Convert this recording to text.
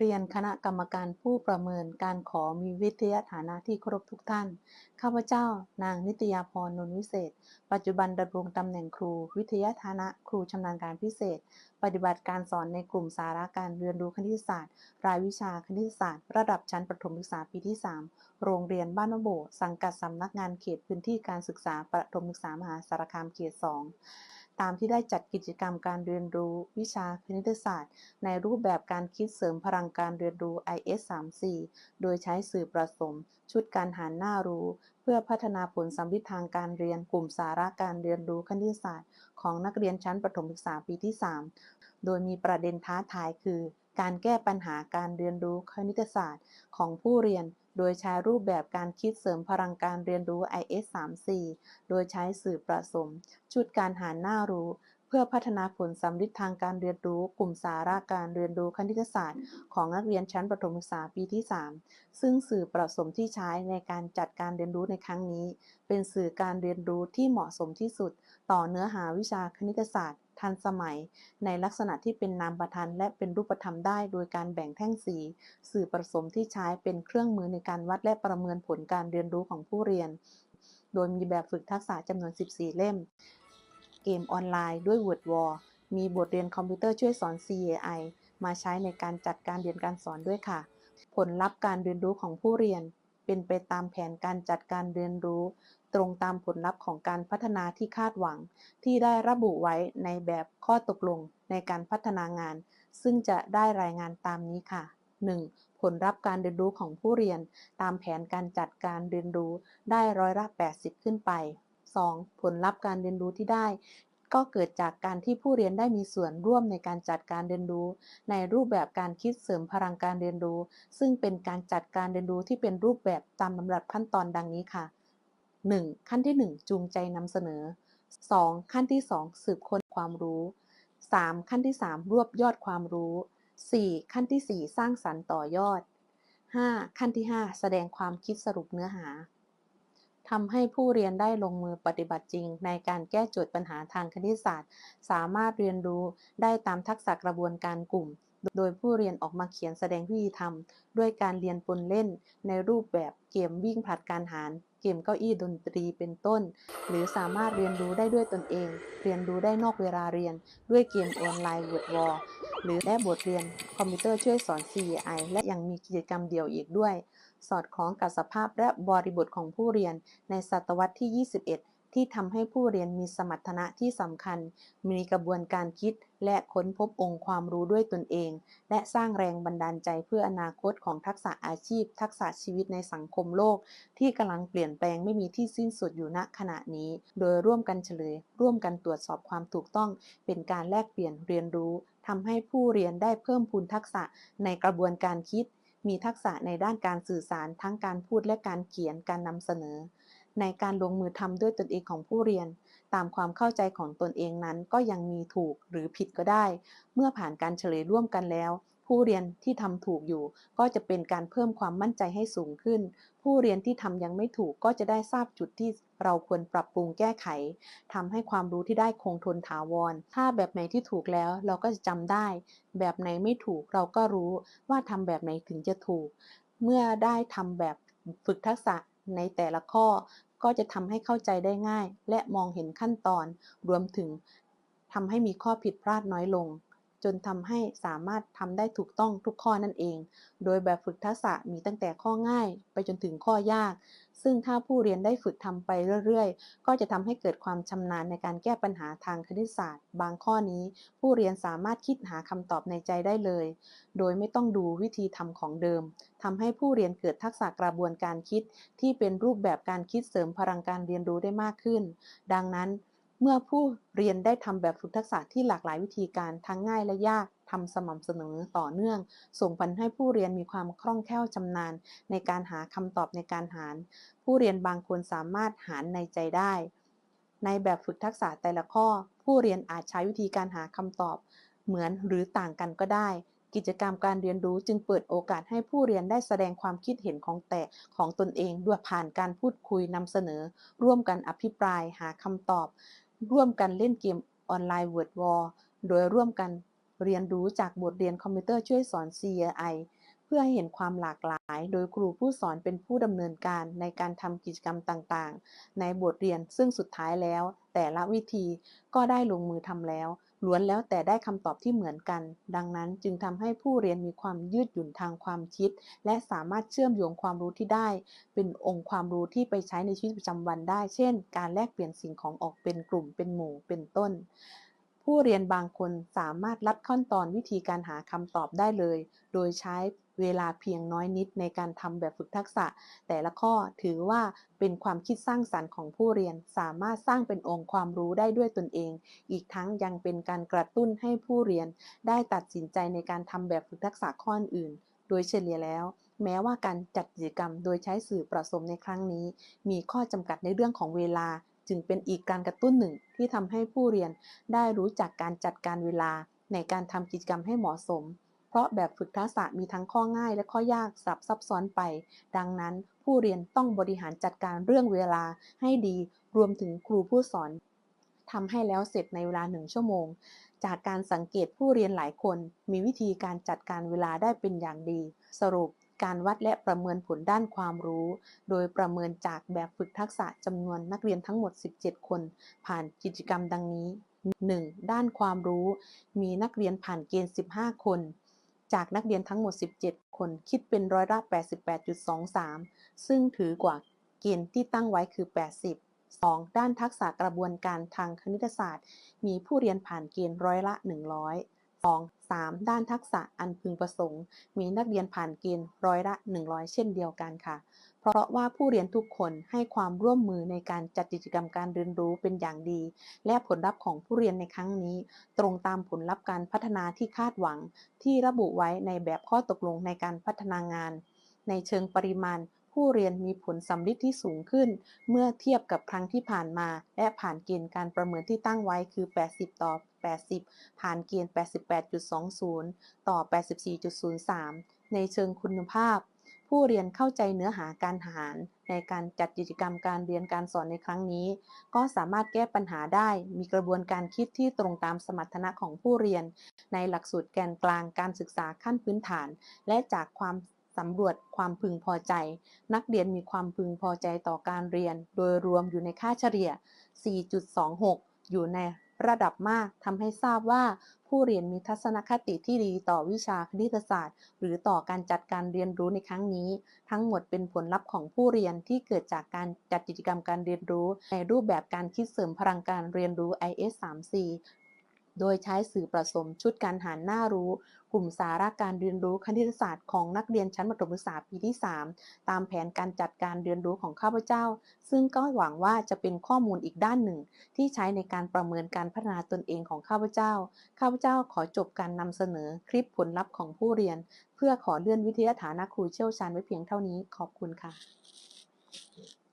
เรียนคณะกรรมการผู้ประเมินการขอมีวิทยาฐานะที่ครพทุกท่าน ข้าพเจ้า นางนิตยาพรนนวิเศษ ปัจจุบันดำรงตำแหน่งครู วิทยาฐานะครูชำนาญการพิเศษ ปฏิบัติการสอนในกลุ่มสาระการเรียนรู้คณิตศาสตร์ รายวิชาคณิตศาสตร์ ระดับชั้นประถมศึกษาปีที่ 3 โรงเรียนบ้านโบสังกัดสำนักงานเขตพื้นที่การศึกษาประถมศึกษามหาสารคามเขต 2 ตามที่ได้จัดกิจกรรมการเรียนรู้ วิชาคณิตศาสตร์ ในรูปแบบการคิดเสริมพลังการเรียนรู้ IS 34 โดยใช้สื่อผสม ชุดการหารหน้ารู้ เพื่อพัฒนาผลสัมฤทธิ์ทางการเรียนกลุ่มสาระการเรียนรู้คณิตศาสตร์ ของนักเรียนชั้นประถมศึกษาปีที่ 3 โดยมีประเด็นท้าทายคือ การแก้ปัญหาการเรียนรู้คณิตศาสตร์ของผู้เรียน โดยใช้รูปแบบการคิดเสริมพลังการเรียนรู้ IS 34 โดยใช้สื่อผสม ชุดการหาหน้ารู้ เพื่อพัฒนาผลสัมฤทธิ์ทางการเรียนรู้ กลุ่มสาระการเรียนรู้คณิตศาสตร์ ของนักเรียนชั้นประถมศึกษาปีที่ 3 ซึ่งสื่อผสมที่ใช้ในการจัดการเรียนรู้ในครั้งนี้ เป็นสื่อการเรียนรู้ที่เหมาะสมที่สุด ต่อเนื้อหาวิชาคณิตศาสตร์ ทันสมัย ในลักษณะที่เป็นนามธรรมและเป็นรูปธรรมได้โดยการแบ่งแท่งสี สื่อผสมที่ใช้เป็นเครื่องมือในการวัดและประเมินผลการเรียนรู้ของผู้เรียน โดยมีแบบฝึกทักษะจำนวน 14 เล่ม เกมออนไลน์ด้วย Word War มีบทเรียนคอมพิวเตอร์ช่วยสอน CAI มาใช้ในการจัดการเรียนการสอนด้วยค่ะ ผลลัพธ์การเรียนรู้ของผู้เรียน เป็นไปตามแผนการจัดการเรียนรู้ ตรงตามผลลัพธ์ของการพัฒนาที่คาดหวัง ที่ได้ระบุไว้ในแบบข้อตกลงในการพัฒนางาน ซึ่งจะได้รายงานตามนี้ค่ะ 1. ผลลัพธ์การเรียนรู้ของผู้เรียน ตามแผนการจัดการเรียนรู้ได้ร้อยละ 80 ขึ้นไป 2. ผลลัพธ์การเรียนรู้ที่ได้ ก็เกิดจากการที่ผู้เรียนได้มีส่วนร่วมในการจัดการเรียนรู้ ในรูปแบบการคิดเสริมพลังการเรียนรู้ ซึ่งเป็นการจัดการเรียนรู้ที่เป็นรูปแบบตามลำดับขั้นตอนดังนี้ค่ะ 1. ขั้นที่ 1 จูงใจนำเสนอ 2. ขั้นที่ 2 สืบค้นความรู้ 3. ขั้นที่ 3 รวบยอดความรู้ 4. ขั้นที่ 4 สร้างสรรค์ต่อยอด 5. ขั้นที่ 5 แสดงความคิดสรุปเนื้อหา ทำให้ผู้เรียนได้ลงมือปฏิบัติจริง ในการแก้โจทย์ปัญหาทางคณิตศาสตร์ สามารถเรียนรู้ได้ตามทักษะกระบวนการกลุ่ม โดยผู้เรียนออกมาเขียนแสดงวิธีทำด้วยการเรียนปนเล่น ในรูปแบบเกมวิ่งผลัดการหาร เกมเก้าอี้ดนตรีเป็นต้น หรือสามารถเรียนรู้ได้ด้วยตนเอง เรียนรู้ได้นอกเวลาเรียน ด้วยเกมออนไลน์ Word War หรือและบทเรียนคอมพิวเตอร์ช่วยสอน CAI และยังมีกิจกรรมเดี่ยวอีกด้วย สอดคล้องกับสภาพและบริบทของผู้เรียนในศตวรรษที่ 21 ที่ทำให้ผู้เรียนมีสมรรถนะที่สำคัญ มีกระบวนการคิดและค้นพบองค์ความรู้ด้วยตนเอง และสร้างแรงบันดาลใจเพื่ออนาคตของทักษะอาชีพ ทักษะชีวิตในสังคมโลก ที่กำลังเปลี่ยนแปลงไม่มีที่สิ้นสุดอยู่ณขณะนี้ โดยร่วมกันเฉลย ร่วมกันตรวจสอบความถูกต้อง เป็นการแลกเปลี่ยนเรียนรู้ทำให้ผู้เรียนได้เพิ่มพูนทักษะในกระบวนการคิด มีทักษะในด้านการสื่อสารทั้งการพูดและการเขียนการนำเสนอ ในการลงมือทำด้วยตนเองของผู้เรียน ตามความเข้าใจของตนเองนั้นก็ยังมีถูกหรือผิดก็ได้ เมื่อผ่านการเฉลยร่วมกันแล้ว ผู้เรียนที่ทำถูกอยู่ ก็จะเป็นการเพิ่มความมั่นใจให้สูงขึ้น ผู้เรียนที่ทำยังไม่ถูกก็จะได้ทราบจุดที่เราควรปรับปรุงแก้ไขทำให้ความรู้ที่ได้คงทนถาวร ถ้าแบบไหนที่ถูกแล้วเราก็จะจำได้ แบบไหนไม่ถูกเราก็รู้ว่าทำแบบไหนถึงจะถูก เมื่อได้ทำแบบฝึกทักษะในแต่ละข้อ ก็จะทำให้เข้าใจได้ง่าย และมองเห็นขั้นตอน รวมถึงทำให้มีข้อผิดพลาดน้อยลง จนทำให้สามารถทำได้ถูกต้องทุกข้อนั่นเอง โดยแบบฝึกทักษะมีตั้งแต่ข้อง่าย ไปจนถึงข้อยาก ซึ่งถ้าผู้เรียนได้ฝึกทำไปเรื่อยๆ ก็จะทำให้เกิดความชำนาญในการแก้ปัญหาทางคณิตศาสตร์ บางข้อนี้ ผู้เรียนสามารถคิดหาคำตอบในใจได้เลย โดยไม่ต้องดูวิธีทำของเดิมทำให้ผู้เรียนเกิดทักษะกระบวนการคิด ที่เป็นรูปแบบการคิดเสริมพลังการเรียนรู้ได้มากขึ้น ดังนั้น เมื่อผู้เรียนได้ทำแบบฝึกทักษะที่หลากหลายวิธีการทั้งง่ายและยากทำสม่ำเสมอต่อเนื่อง ส่งผลให้ผู้เรียนมีความคล่องแคล่วชำนาญ ในการหาคำตอบในการหาร ผู้เรียนบางคนสามารถหารในใจได้ ในแบบฝึกทักษะแต่ละข้อ ผู้เรียนอาจใช้วิธีการหาคำตอบ เหมือนหรือต่างกันก็ได้ กิจกรรมการเรียนรู้จึงเปิดโอกาสให้ผู้เรียนได้แสดงความคิดเห็นของแต่ของตนเองด้วยผ่านการพูดคุยนำเสนอ ร่วมกันอภิปรายหาคำตอบ ร่วมกันเล่นเกมออนไลน์ Word War โดยร่วมกันเรียนรู้จากบทเรียนคอมพิวเตอร์ช่วยสอน CRI เพื่อให้เห็นความหลากหลาย โดยครูผู้สอนเป็นผู้ดำเนินการในการทำกิจกรรมต่างๆ ในบทเรียนซึ่งสุดท้ายแล้ว แต่ละวิธีก็ได้ลงมือทำแล้ว ล้วนแล้วแต่ได้คำตอบที่เหมือนกัน ดังนั้นจึงทำให้ผู้เรียนมีความยืดหยุ่นทางความคิด และสามารถเชื่อมโยงความรู้ที่ได้ เป็นองค์ความรู้ที่ไปใช้ในชีวิตประจำวันได้ เช่น การแลกเปลี่ยนสิ่งของออกเป็นกลุ่มเป็นหมู่เป็นต้น ผู้เรียนบางคนสามารถลัดขั้นตอนวิธีการหาคำตอบได้เลย โดยใช้เวลาเพียงน้อยนิดในการทำแบบฝึกทักษะ แต่ละข้อถือว่าเป็นความคิดสร้างสรรค์ของผู้เรียน สามารถสร้างเป็นองค์ความรู้ได้ด้วยตนเอง อีกทั้งยังเป็นการกระตุ้นให้ผู้เรียน ได้ตัดสินใจในการทำแบบฝึกทักษะข้ออื่น โดยเฉลี่ยแล้ว แม้ว่าการจัดกิจกรรมโดยใช้สื่อประสมในครั้งนี้ มีข้อจำกัดในเรื่องของเวลา จึงเป็นอีกการกระตุ้นหนึ่งที่ทำให้ผู้เรียนได้รู้จักการจัดการเวลาในการทำกิจกรรมให้เหมาะสม เพราะแบบฝึกทักษะมีทั้งข้อง่ายและข้อยากสับซับซ้อนไป ดังนั้นผู้เรียนต้องบริหารจัดการเรื่องเวลาให้ดี รวมถึงครูผู้สอนทำให้แล้วเสร็จในเวลาหนึ่งชั่วโมง จากการสังเกตผู้เรียนหลายคนมีวิธีการจัดการเวลาได้เป็นอย่างดี สรุป การวัดและประเมินผลด้านความรู้ โดยประเมินจากแบบฝึกทักษะจำนวนนักเรียนทั้งหมด 17 คน ผ่านกิจกรรมดังนี้ 1. ด้านความรู้ มีนักเรียนผ่านเกณฑ์ 15 คน จากนักเรียนทั้งหมด 17 คนคิดเป็นร้อยละ 88.23 ซึ่งถือกว่าเกณฑ์ที่ตั้งไว้คือ 80 2. ด้านทักษะกระบวนการทางคณิตศาสตร์ มีผู้เรียนผ่านเกณฑ์ร้อยละ 100 2 3 ด้านทักษะอันพึงประสงค์ มีนักเรียนผ่านเกณฑ์ร้อยละ 100 เช่นเดียวกันค่ะ เพราะว่าผู้เรียนทุกคนให้ความร่วมมือในการจัดกิจกรรมการเรียนรู้เป็นอย่างดี และผลลัพธ์ของผู้เรียนในครั้งนี้ ตรงตามผลลัพธ์การพัฒนาที่คาดหวัง ที่ระบุไว้ในแบบข้อตกลงในการพัฒนางาน ในเชิงปริมาณ ผู้เรียนมีผลสำลิดที่สูงขึ้น เมื่อเทียบกับครั้งที่ผ่านมา และผ่านเกณฑ์การประเมินที่ตั้งไว้คือ 80 ต่อ 80 ผ่านเกณฑ์ 88.20 ต่อ 84.03 ในเชิงคุณภาพ ผู้เรียนเข้าใจเนื้อหาการหาร ในการจัดกิจกรรมการเรียนการสอนในครั้งนี้ ก็สามารถแก้ปัญหาได้ มีกระบวนการคิดที่ตรงตามสมรรถนะของผู้เรียน ในหลักสูตรแกนกลางการศึกษาขั้นพื้นฐาน และจากความสำรวจความพึงพอใจ นักเรียนมีความพึงพอใจต่อการเรียน โดยรวมอยู่ในค่าเฉลี่ย 4.26 อยู่ใน ระดับมากทำให้ทราบว่า ผู้เรียนมีทัศนคติที่ดีต่อวิชาคณิตศาสตร์ หรือต่อการจัดการเรียนรู้ในครั้งนี้ ทั้งหมดเป็นผลลัพธ์ของผู้เรียนที่เกิดจากการจัดกิจกรรมการเรียนรู้ ในรูปแบบการคิดเสริมพลังการเรียนรู้ IS 3 c โดยใช้สื่อผสมชุดการหารหน้ารู้ กลุ่มสาระการเรียนรู้คณิตศาสตร์ของนักเรียนชั้นประถมศึกษาปีที่ 3 ตามแผนการจัดการเรียนรู้ของข้าพเจ้า ซึ่งก็หวังว่าจะเป็นข้อมูลอีกด้านหนึ่ง ที่ใช้ในการประเมินการพัฒนาตนเองของข้าพเจ้า ข้าพเจ้าขอจบการนำเสนอคลิปผลลัพธ์ของผู้เรียน เพื่อขอเลื่อนวิทยาฐานะครูเชี่ยวชาญไว้เพียงเท่านี้ขอบคุณค่ะ